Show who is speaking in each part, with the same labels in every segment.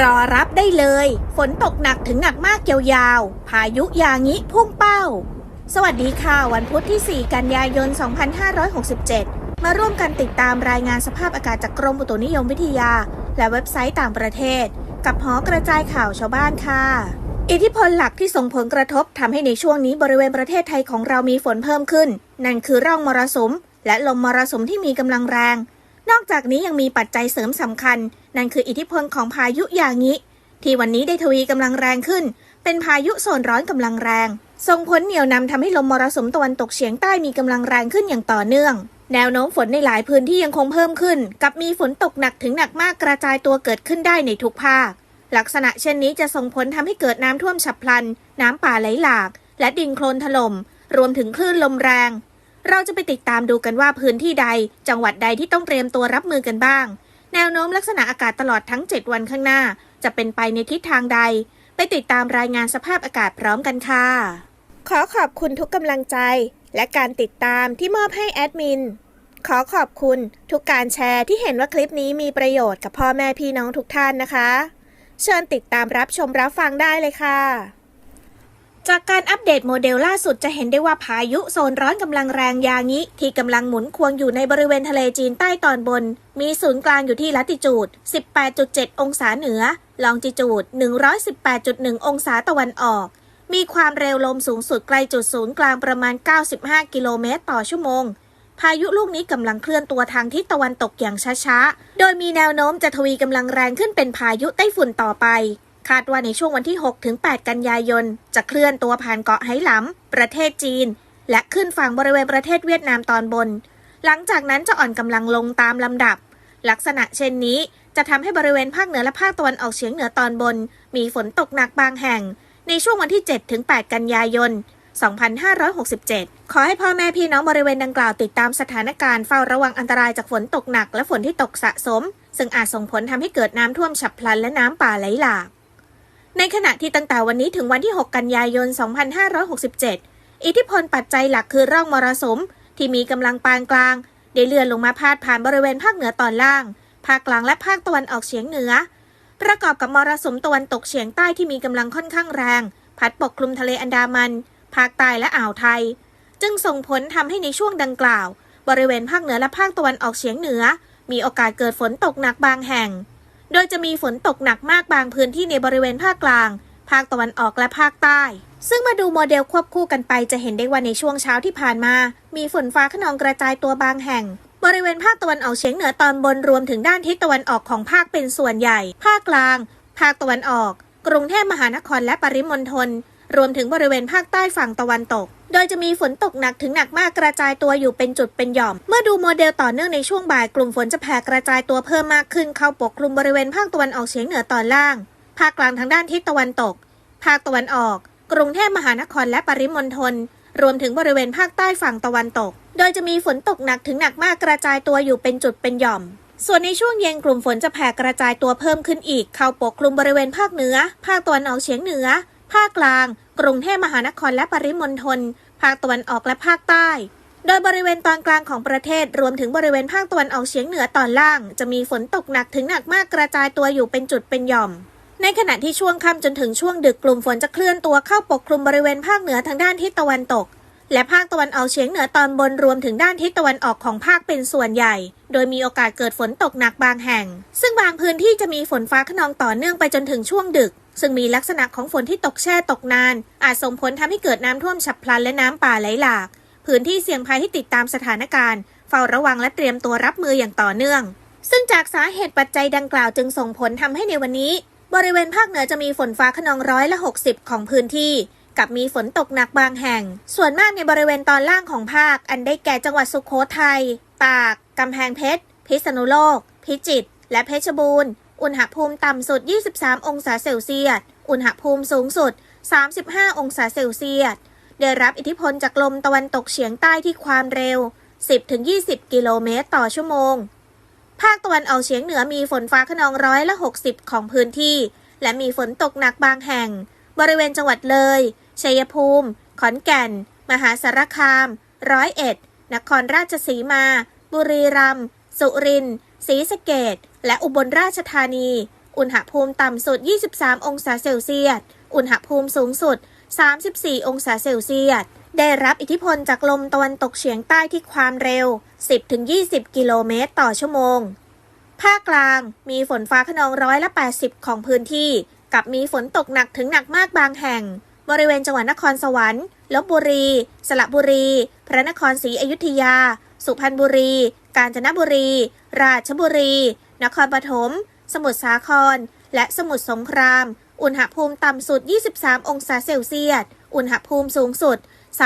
Speaker 1: รอรับได้เลย ฝนตกหนักถึงหนักมากยาวๆ พายุยางิพุ่งเป้า สวัสดีค่ะ วันพุธที่ 4 กันยายน 2567 มาร่วมกันติดตามรายงานสภาพอากาศจากกรมอุตุนิยมวิทยา และเว็บไซต์ต่างประเทศ กับหอกระจายข่าวชาวบ้านค่ะ อิทธิพลหลักที่ส่งผลกระทบทำให้ในช่วงนี้บริเวณประเทศไทยของเรามีฝนเพิ่มขึ้น นั่นคือร่องมรสุมและลมมรสุมที่มีกำลังแรง นอกจากนี้ยังมีปัจจัยเสริมสำคัญ นั่นคืออิทธิพลของพายุอย่างิที่วันนี้ได้ทวีกำลังแรงขึ้น เป็นพายุโซนร้อนกำลังแรง ส่งผลเหนี่ยวนำทำให้ลมมรสุมตะวันตกเฉียงใต้มีกำลังแรงขึ้นอย่างต่อเนื่อง แนวโน้มฝนในหลายพื้นที่ยังคงเพิ่มขึ้น กับมีฝนตกหนักถึงหนักมากกระจายตัวเกิดขึ้นได้ในทุกภาค ลักษณะเช่นนี้จะส่งผลทำให้เกิดน้ำท่วมฉับพลัน น้ำป่าไหลหลาก และดินโคลนถล่มรวมถึงคลื่นลมแรง เราจะไปติดตามดูกันว่าพื้นที่ใด จังหวัดใดที่ต้องเตรียมตัวรับมือกันบ้าง แนวโน้มลักษณะอากาศตลอดทั้ง 7 วันข้างหน้า จะเป็นไปในทิศทางใด ไปติดตามรายงานสภาพอากาศพร้อมกันค่ะ ขอขอบคุณทุกกำลังใจ และการติดตามที่มอบให้แอดมิน ขอขอบคุณทุกการแชร์ที่เห็นว่าคลิปนี้มีประโยชน์กับพ่อแม่พี่น้องทุกท่านนะคะ เชิญติดตามรับชมรับฟังได้เลยค่ะ จากการอัปเดตโมเดลล่าสุดจะเห็นได้ว่าพายุโซนร้อนกำลังแรงยางิ ที่กำลังหมุนควงอยู่ในบริเวณทะเลจีนใต้ตอนบน มีศูนย์กลางอยู่ที่ลัติจูด 18.7 องศาเหนือ ลองจิจูด 118.1 องศาตะวันออก มีความเร็วลมสูงสุดไกลจุดศูนย์กลางประมาณ 95 กิโลเมตรต่อชั่วโมง พายุลูกนี้กำลังเคลื่อนตัวทางทิศตะวันตกอย่างช้าๆ โดยมีแนวโน้มจะทวีกำลังแรงขึ้นเป็นพายุไต้ฝุ่นต่อไป คาดว่าในช่วงวันที่6ถึง8กันยายน จะเคลื่อนตัวผ่านเกาะไหหลำประเทศจีน และขึ้นฝั่งบริเวณประเทศเวียดนามตอนบน หลังจากนั้นจะอ่อนกำลังลงตามลำดับ ลักษณะเช่นนี้จะทำให้บริเวณภาคเหนือและภาคตะวันออกเฉียงเหนือตอนบน มีฝนตกหนักบางแห่ง ในช่วงวันที่7ถึง8กันยายน 2567 ขอให้พ่อแม่พี่น้องบริเวณดังกล่าวติดตามสถานการณ์เฝ้าระวังอันตรายจากฝนตกหนักและฝนที่ตกสะสม ซึ่งอาจส่งผลทำให้เกิดน้ำท่วมฉับพลันและน้ำป่าไหลหลาก ในขณะที่ตั้งแต่วันนี้ถึงวันที่ 6 กันยายน 2567 อิทธิพลปัจจัยหลักคือร่องมรสุม ที่มีกำลังปานกลาง ได้เลื่อนลงมาพาดผ่านบริเวณภาคเหนือตอนล่าง ภาคกลางและภาคตะวันออกเฉียงเหนือ ประกอบกับมรสุมตะวันตกเฉียงใต้ที่มีกำลังค่อนข้างแรง พัดปกคลุมทะเลอันดามัน ภาคใต้และอ่าวไทย จึงส่งผลทำให้ในช่วงดังกล่าว บริเวณภาคเหนือและภาคตะวันออกเฉียงเหนือ มีโอกาสเกิดฝนตกหนักบางแห่ง โดยจะมีฝนตกหนักมากบางพื้นที่ในบริเวณภาคกลาง ภาคตะวันออกและภาคใต้ ซึ่งมาดูโมเดลควบคู่กันไปจะเห็นได้ว่าในช่วงเช้าที่ผ่านมา มีฝนฟ้าขนองกระจายตัวบางแห่ง บริเวณภาคตะวันออกเฉียงเหนือตอนบนรวมถึงด้านทิศตะวันออกของภาคเป็นส่วนใหญ่ ภาคกลาง ภาคตะวันออก กรุงเทพมหานครและปริมณฑล รวมถึงบริเวณภาคใต้ฝั่งตะวันตก โดยจะมีฝนตกหนักถึงหนักมากกระจายตัวอยู่เป็นจุดเป็นหย่อม เมื่อดูโมเดลต่อเนื่องในช่วงบ่ายกลุ่มฝนจะแผ่กระจายตัวเพิ่มมากขึ้นเข้าปกคลุมบริเวณภาคตะวันออกเฉียงเหนือตอนล่าง ภาคกลางทางด้านทิศตะวันตก ภาคตะวันออก กรุงเทพมหานครและปริมณฑลรวมถึงบริเวณภาคใต้ฝั่งตะวันตก โดยจะมีฝนตกหนักถึงหนักมากกระจายตัวอยู่เป็นจุดเป็นหย่อม ส่วนในช่วงเย็นกลุ่มฝนจะแผ่กระจายตัวเพิ่มขึ้นอีก เข้าปกคลุมบริเวณภาคเหนือ ภาคตะวันออกเฉียงเหนือ ภาคกลาง กรุงเทพมหานครและปริมณฑล ภาคตะวันออกและภาคใต้ โดยบริเวณตอนกลางของประเทศรวมถึงบริเวณภาคตะวันออกเฉียงเหนือตอนล่าง จะมีฝนตกหนักถึงหนักมากกระจายตัวอยู่เป็นจุดเป็นหย่อม ในขณะที่ช่วงค่ำจนถึงช่วงดึกกลุ่มฝนจะเคลื่อนตัวเข้าปกคลุมบริเวณภาคเหนือทางด้านทิศตะวันตกและภาคตะวันออกเฉียงเหนือตอนบนรวมถึงด้านทิศตะวันออกของภาคเป็นส่วนใหญ่ โดยมีโอกาสเกิดฝนตกหนักบางแห่ง ซึ่งบางพื้นที่จะมีฝนฟ้าขนองต่อเนื่องไปจนถึงช่วงดึก ซึ่งมีลักษณะของฝนที่ตกแช่ตกนาน อาจส่งผลทำให้เกิดน้ำท่วมฉับพลันและน้ำป่าไหลหลาก พื้นที่เสี่ยงภัยให้ติดตามสถานการณ์ เฝ้าระวังและเตรียมตัวรับมืออย่างต่อเนื่อง ซึ่งจากสาเหตุปัจจัยดังกล่าวจึงส่งผลทำให้ในวันนี้ บริเวณภาคเหนือจะมีฝนฟ้าขนองร้อยละ 60 ของพื้นที่กับมีฝนตกหนักบางแห่ง ส่วนมากในบริเวณตอนล่างของภาค อันได้แก่จังหวัดสุโขทัย ตาก กำแพงเพชร พิษณุโลก พิจิตร และเพชรบูรณ์ อุณหภูมิต่ำสุด 23 องศาเซลเซียส อุณหภูมิสูงสุด 35 องศาเซลเซียส ได้รับอิทธิพลจากลมตะวันตกเฉียงใต้ที่ความเร็ว 10-20 กิโลเมตรต่อชั่วโมง ภาคตะวันออกเฉียงเหนือมีฝนฟ้าขนองร้อยละ 60 ของพื้นที่ และมีฝนตกหนักบางแห่ง บริเวณจังหวัดเลย ชัยภูมิ ขอนแก่น มหาสารคาม ร้อยเอ็ด นครราชสีมา บุรีรัมย์ สุรินทร์ ศรีสะเกดและอุบลราชธานี อุณหภูมิต่ำสุด 23 องศาเซลเซียส อุณหภูมิสูงสุด 34 องศาเซลเซียส ได้รับอิทธิพลจากลมตะวันตกเฉียงใต้ที่ความเร็ว 10-20 กิโลเมตรต่อชั่วโมง ภาคกลางมีฝนฟ้าขนองร้อยละ 80 ของพื้นที่ กับมีฝนตกหนักถึงหนักมากบางแห่ง บริเวณจังหวัดนครสวรรค์ ลบบุรี สระบุรี พระนครศรีอยุธยา สุพรรณบุรี กาญจนบุรี ราชบุรี นครปฐม สมุทรสาคร และสมุทรสงคราม อุณหภูมิต่ำสุด 23 องศาเซลเซียส อุณหภูมิสูงสุด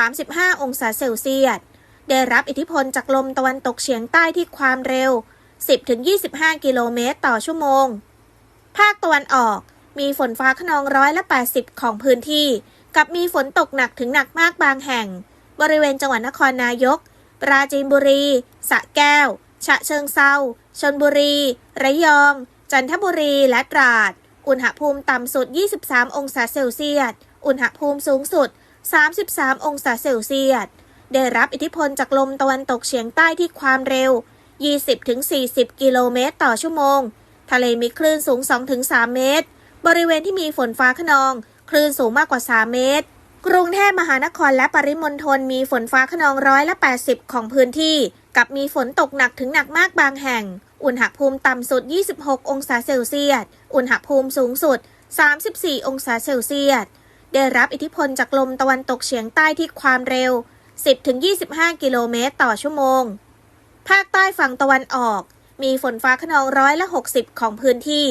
Speaker 1: 35 องศาเซลเซียส ได้รับอิทธิพลจากลมตะวันตกเฉียงใต้ที่ความเร็ว 10-25 กิโลเมตรต่อชั่วโมง ภาคตะวันออก มีฝนฟ้าขนองร้อยละ 80 ของพื้นที่ กับมีฝนตกหนักถึงหนักมากบางแห่ง บริเวณจังหวัดนครนายก ปราจีนบุรี สะแก้ว ฉะเชิงเซาชนบุรี ระยอง จันทบุรี และตราด อุณหภูมิต่ำสุด 23 องศาเซลเซียส อุณหภูมิสูงสุด 33 องศาเซลเซียส ได้รับอิทธิพลจากลมตะวันตกเฉียงใต้ที่ความเร็ว 20-40 กิโลเมตรต่อชั่วโมง ทะเลมีคลื่นสูง 2-3 เมตร บริเวณที่มีฝนฟ้าขนอง คลื่นสูงมากกว่า 3 เมตร กรุงเทพมหานครและปริมณฑลมีฝนฟ้าขนองร้อยละ 80 ของพื้นที่ กับมีฝนตกหนักถึงหนักมากบางแห่ง อุณหภูมิต่ำสุด 26 องศาเซลเซียส อุณหภูมิสูงสุด 34 องศาเซลเซียส ได้รับอิทธิพลจากลมตะวันตกเฉียงใต้ที่ความเร็ว 10-25 กิโลเมตรต่อชั่วโมง ภาคใต้ฝั่งตะวันออก มีฝนฟ้าขนองร้อยละ 60 ของพื้นที่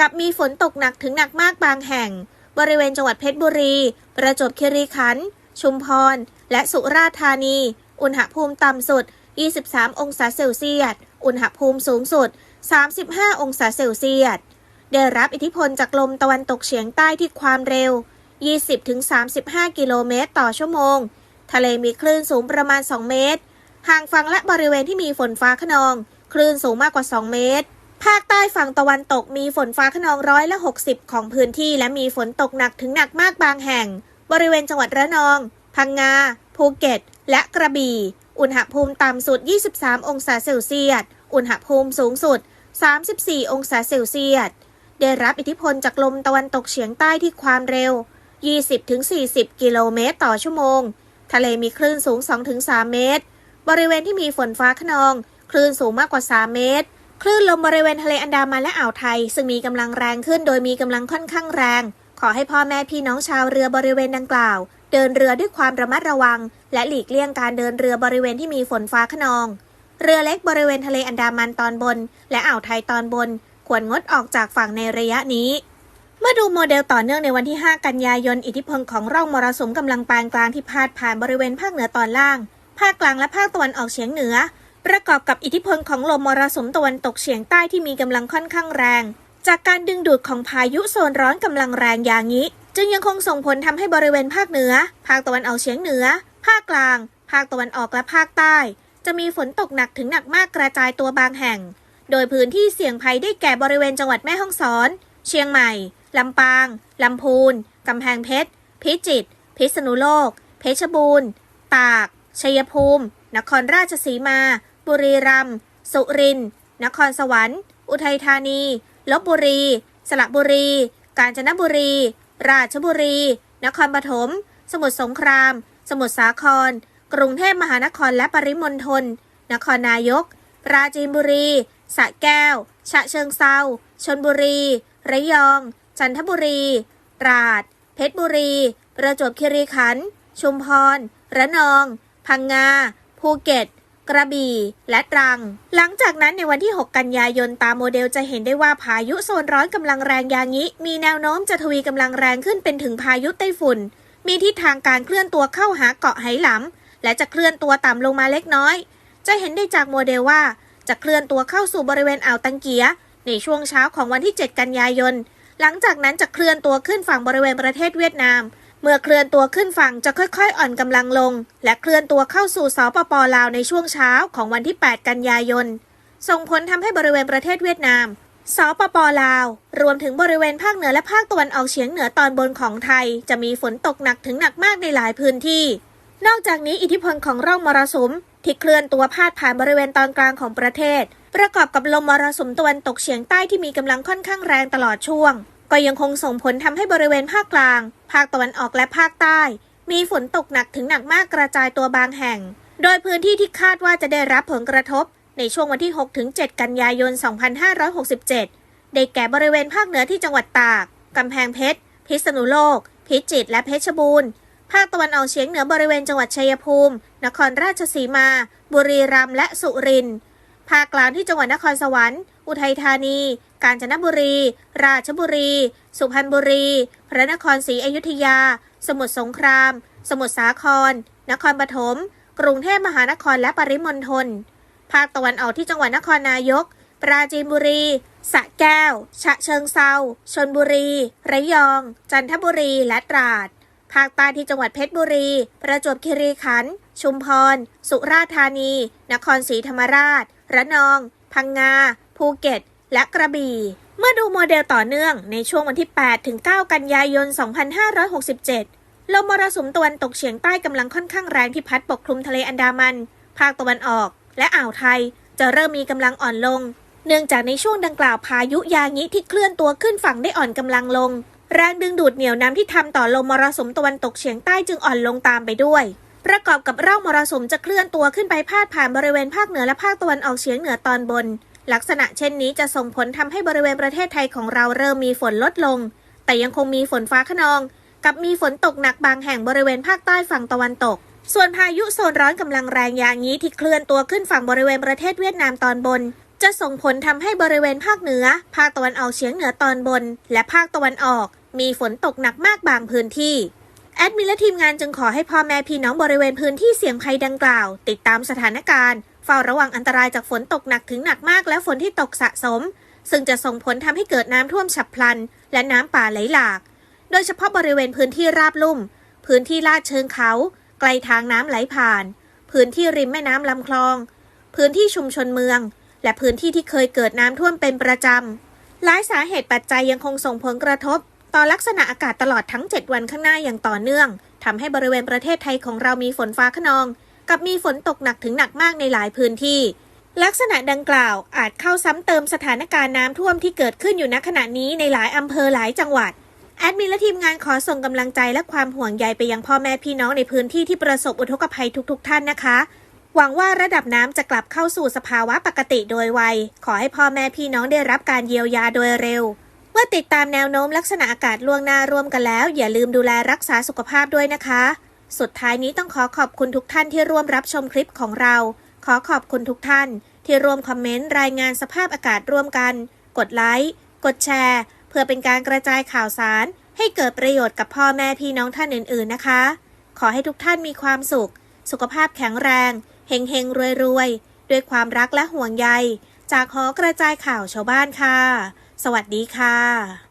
Speaker 1: กับมีฝนตกหนักถึงหนักมากบางแห่ง บริเวณจังหวัดเพชรบุรี ประจวบคีรีขันธ์ ชุมพร และสุราษฎร์ธานี อุณหภูมิต่ำสุด 23 องศาเซลเซียส อุณหภูมิสูงสุด 35 องศาเซลเซียส ได้รับอิทธิพลจากลมตะวันตกเฉียงใต้ที่ความเร็ว 20-35 กิโลเมตรต่อชั่วโมง ทะเลมีคลื่นสูงประมาณ 2 เมตร ห่างฝั่งและบริเวณที่มีฝนฟ้าขนอง คลื่นสูงมากกว่า 2 เมตร ภาคใต้ฝั่งตะวันตกมีฝนฟ้าขนองร้อยละ60 ของพื้นที่ และมีฝนตกหนักถึงหนักมากบางแห่ง บริเวณจังหวัดระนอง พังงา ภูเก็ต และกระบี่ อุณหภูมิต่ำสุด 23 องศาเซลเซียส อุณหภูมิสูงสุด 34 องศาเซลเซียส ได้รับอิทธิพลจากลมตะวันตกเฉียงใต้ที่ความเร็ว 20-40 กิโลเมตรต่อชั่วโมง ทะเลมีคลื่นสูง 2-3 เมตร บริเวณที่มีฝนฟ้าขนอง คลื่นสูงมากกว่า 3 เมตร คลื่นลมบริเวณทะเลอันดามันและอ่าวไทย ซึ่งมีกำลังแรงขึ้นโดยมีกำลังค่อนข้างแรง ขอให้พ่อแม่พี่น้องชาวเรือบริเวณดังกล่าว เดินเรือด้วยความระมัดระวัง และหลีกเลี่ยงการเดินเรือบริเวณที่มีฝนฟ้าขนอง เรือเล็กบริเวณทะเลอันดามันตอนบน และอ่าวไทยตอนบน ควรงดออกจากฝั่งในระยะนี้ เมื่อดูโมเดลต่อเนื่องในวันที่ 5 กันยายน อิทธิพลของร่องมรสุมกำลังปานกลางที่พาดผ่านบริเวณภาคเหนือตอนล่าง ภาคกลางและภาคตะวันออกเฉียงเหนือ ประกอบกับอิทธิพลของลมมรสุมตะวันตกเฉียงใต้ที่มีกำลังค่อนข้างแรง จากการดึงดูดของพายุโซนร้อนกำลังแรงอย่างนี้ จึงยังคงส่งผลทำให้บริเวณภาคเหนือ ภาคตะวันออกเฉียงเหนือ ภาคกลาง ภาคตะวันออกและภาคใต้ จะมีฝนตกหนักถึงหนักมากกระจายตัวบางแห่ง โดยพื้นที่เสี่ยงภัยได้แก่บริเวณจังหวัดแม่ฮ่องสอน เชียงใหม่ลำปางลำพูนกำแพงเพชร พิจิตร พิษณุโลก เพชรบูรณ์ ตาก ชัยภูมิ นครราชสีมา บุรีรัมย์สุรินทร์นครสวรรค์ อุทัยธานี ลบบุรี สระบุรี กาญจนบุรี ราชบุรี นครปฐม สมุทรสงคราม สมุทรสาคร กรุงเทพมหานครและปริมณฑล นครนายก ปราจีนบุรี สระแก้ว ฉะเชิงเซาชนบุรี ระยอง จันทบุรี ตราด เพชรบุรี ประจวบคีรีขันธ์ ชุมพร ระนอง พังงา ภูเก็ต กระบี่ และตรัง หลังจากนั้นในวันที่ 6 กันยายนตามโมเดลจะเห็นได้ว่าพายุโซนร้อนกำลังแรงอย่างิมีแนวโน้มจะทวีกำลังแรงขึ้นเป็นถึงพายุไต้ฝุ่น มีทิศทางการเคลื่อนตัวเข้าหาเกาะไหหลำและจะเคลื่อนตัวต่ำลงมาเล็กน้อย จะเห็นได้จากโมเดลว่า จะเคลื่อนตัวเข้าสู่บริเวณอ่าวตังเกีย ในช่วงเช้าของวันที่ 7 กันยายน หลังจากนั้นจะเคลื่อนตัวขึ้นฝั่งบริเวณประเทศเวียดนาม เมื่อเคลื่อนตัวขึ้นฝั่งจะค่อยๆ อ่อนกำลังลง และเคลื่อนตัวเข้าสู่สปปลาวในช่วงเช้าของวันที่ 8 กันยายน ส่งผลทำให้บริเวณประเทศเวียดนามสปปลาว รวมถึงบริเวณภาคเหนือและภาคตะวันออกเฉียงเหนือตอนบนของไทย จะมีฝนตกหนักถึงหนักมากในหลายพื้นที่ นอกจากนี้อิทธิพลของร่องมรสุมที่เคลื่อนตัวพาดผ่านบริเวณตอนกลางของประเทศ ประกอบกับลมมรสุมตะวันตกเฉียงใต้ที่มีกำลังค่อนข้างแรงตลอดช่วง ก็ยังคงส่งผลทำให้บริเวณภาคกลาง ภาคตะวันออกและภาคใต้ มีฝนตกหนักถึงหนักมากกระจายตัวบางแห่ง โดยพื้นที่ที่คาดว่าจะได้รับผลกระทบ ในช่วงวันที่ 6-7 กันยายน 2567 ได้แก่บริเวณภาคเหนือที่จังหวัดตาก กำแพงเพชร พิษณุโลก พิจิตร และเพชรบูรณ์ ภาคตะวันออกเฉียงเหนือบริเวณจังหวัดชัยภูมิ นครราชสีมา บุรีรัมย์ และสุรินทร์ ภาคกลางที่จังหวัดนครสวรรค์ อุทัยธานี กาญจนบุรี ราชบุรี สุพรรณบุรี พระนครศรีอยุธยา สมุทรสงคราม สมุทรสาคร นครปฐม กรุงเทพมหานครและปริมณฑล ภาคตะวันออกที่จังหวัดนครนายก ปราจีนบุรี สระแก้ว ฉะเชิงเซา ชนบุรี ระยอง จันทบุรี และตราด ภาคใต้ที่จังหวัดเพชรบุรี ประจวบคีรีขันธ์ ชุมพร สุราษฎร์ธานี นครศรีธรรมราช ระนอง พังงา ภูเก็ต และกระบี่ เมื่อดูโมเดลต่อเนื่องในช่วงวันที่ 8 ถึง 9 กันยายน 2567 ลมมรสุมตะวันตกเฉียงใต้กำลังค่อนข้างแรงที่พัดปกคลุมทะเลอันดามัน ภาคตะวันออก และอ่าวไทย จะเริ่มมีกำลังอ่อนลง เนื่องจากในช่วงดังกล่าวพายุยางิที่เคลื่อนตัวขึ้นฝั่งได้อ่อนกำลังลง แรงดึงดูดเหนี่ยวน้ำที่ทำต่อลมมรสุมตะวันตกเฉียงใต้จึงอ่อนลงตามไปด้วยประกอบกับร่องมรสุมจะเคลื่อนตัวขึ้นไปพาดผ่านบริเวณภาคเหนือและภาคตะวันออกเฉียงเหนือตอนบน ลักษณะเช่นนี้จะส่งผลทำให้บริเวณประเทศไทยของเราเริ่มมีฝนลดลง แต่ยังคงมีฝนฟ้าขนอง กับมีฝนตกหนักบางแห่งบริเวณภาคใต้ฝั่งตะวันตก ส่วนพายุโซนร้อนกำลังแรงอย่างนี้ที่เคลื่อนตัวขึ้นฝั่งบริเวณประเทศเวียดนามตอนบน จะส่งผลทำให้บริเวณภาคเหนือ ภาคตะวันออกเฉียงเหนือตอนบน และภาคตะวันออก มีฝนตกหนักมากบางพื้นที่แอดมินและทีมงานจึงขอให้พ่อแม่พี่น้องบริเวณพื้นที่เสี่ยงภัยดังกล่าว ติดตามสถานการณ์ เฝ้าระวังอันตรายจากฝนตกหนักถึงหนักมากและฝนที่ตกสะสม ซึ่งจะส่งผลทำให้เกิดน้ำท่วมฉับพลัน และน้ำป่าไหลหลาก โดยเฉพาะบริเวณพื้นที่ราบลุ่ม พื้นที่ลาดเชิงเขา ไกลทางน้ำไหลผ่าน พื้นที่ริมแม่น้ำลำคลอง พื้นที่ชุมชนเมือง และพื้นที่ที่เคยเกิดน้ำท่วมเป็นประจำหลายสาเหตุปัจจัยยังคงส่งผลกระทบ ต่อลักษณะอากาศตลอดทั้ง 7 วันข้างหน้าอย่างต่อเนื่องทำให้บริเวณประเทศไทยของเรามีฝนฟ้าขนอง กับมีฝนตกหนักถึงหนักมากในหลายพื้นที่ ลักษณะดังกล่าวอาจเข้าซ้ำเติมสถานการณ์น้ำท่วมที่เกิดขึ้นอยู่ณขณะนี้ในหลายอำเภอหลายจังหวัดแอดมินและทีมงานขอส่งกำลังใจและความห่วงใยไปยังพ่อแม่พี่น้องในพื้นที่ที่ประสบอุทกภัยทุกๆท่านนะคะ หวังว่าระดับน้ำจะกลับเข้าสู่สภาวะปกติโดยไว ขอให้พ่อแม่พี่น้องได้รับการเยียวยาโดยเร็ว เมื่อติดตามแนวโน้มลักษณะอากาศล่วงหน้าร่วมกันแล้ว อย่าลืมดูแลรักษาสุขภาพด้วยนะคะ สุดท้ายนี้ต้องขอขอบคุณทุกท่านที่ร่วมรับชมคลิปของเรา ขอขอบคุณทุกท่าน ที่ร่วมคอมเมนต์รายงานสภาพอากาศร่วมกัน กดไลค์ กดแชร์ เพื่อเป็นการกระจายข่าวสาร ให้เกิดประโยชน์กับพ่อแม่พี่น้องท่านอื่น ๆนะคะ ขอให้ทุกท่านมีความสุข สุขภาพแข็งแรง เฮงเฮงรวยรวยด้วยความรักและห่วงใย จากหอกระจายข่าวชาวบ้านค่ะ สวัสดีค่ะ